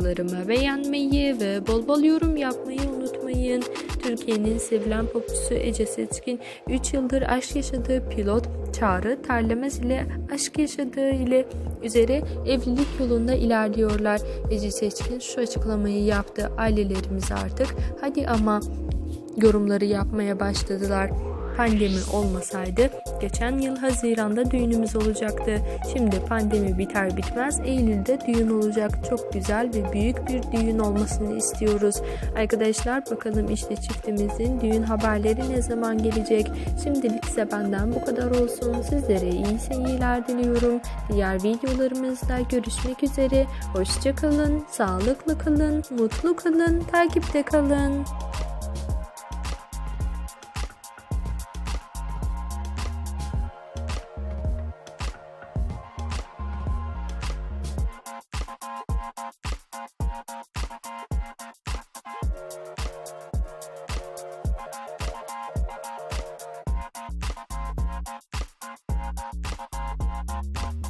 videolarımı beğenmeyi ve bol bol yorum yapmayı unutmayın. Türkiye'nin sevilen popçusu Ece Seçkin 3 yıldır aşk yaşadığı pilot Çağrı Terlemez ile aşk yaşadığı ile üzere evlilik yolunda ilerliyorlar. Ece Seçkin şu açıklamayı yaptı. Ailelerimiz artık hadi ama yorumları yapmaya başladılar. Pandemi olmasaydı geçen yıl Haziran'da düğünümüz olacaktı. Şimdi pandemi biter bitmez Eylül'de düğün olacak. Çok güzel ve büyük bir düğün olmasını istiyoruz. Arkadaşlar bakalım işte çiftimizin düğün haberleri ne zaman gelecek? Şimdilik ise benden bu kadar olsun. Sizlere iyi seyirler diliyorum. Diğer videolarımızda görüşmek üzere. Hoşçakalın, sağlıklı kalın, mutlu kalın, takipte kalın.